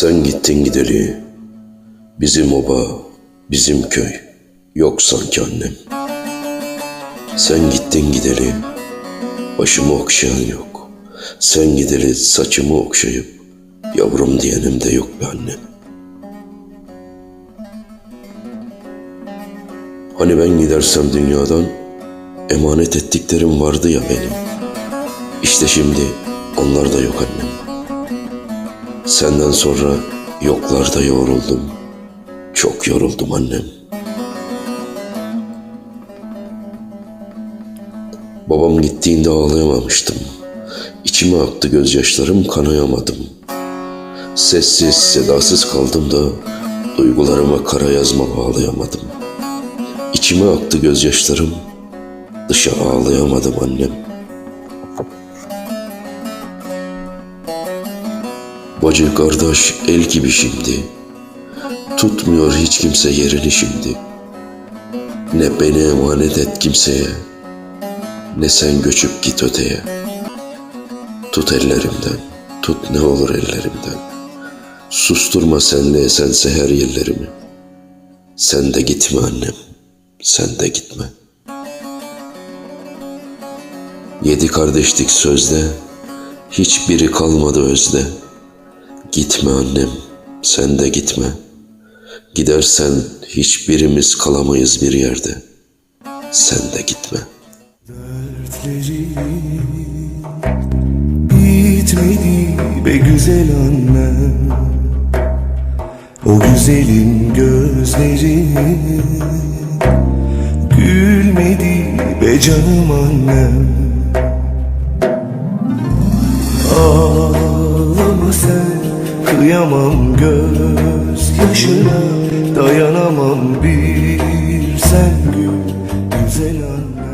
Sen gittin gideli. Bizim oba, bizim köy. Yok sanki annem. Sen gittin gideli. Başımı okşayan yok. Sen gideli saçımı okşayıp yavrum diyenim de yok be annem. Hani ben gidersem dünyadan emanet ettiklerim vardı ya benim. İşte şimdi onlar da yok annem. Senden sonra yoklarda yoruldum. Çok yoruldum annem. Babam gittiğinde ağlayamamıştım. İçime aktı gözyaşlarım kanayamadım. Sessiz sedasız kaldım da duygularıma kara yazma bağlayamadım. İçime aktı gözyaşlarım dışa ağlayamadım annem. Bacı kardeş el gibi şimdi. Tutmuyor hiç kimse yerini şimdi. Ne beni emanet et kimseye. Ne sen göçüp git öteye. Tut ellerimden, tut ne olur ellerimden. Susturma senle esen seher yerlerimi. Sen de gitme annem, sen de gitme. Yedi kardeşlik sözde, hiçbiri kalmadı özde. Gitme annem, sen de gitme. Gidersen hiçbirimiz kalamayız bir yerde. Sen de gitme. Dertleri bitmedi be güzel annem O güzelin gözleri Gülmedi be canım annem Ağlama sen Kıyamam göz yaşına. Dayanamam bir sen gül Güzel annem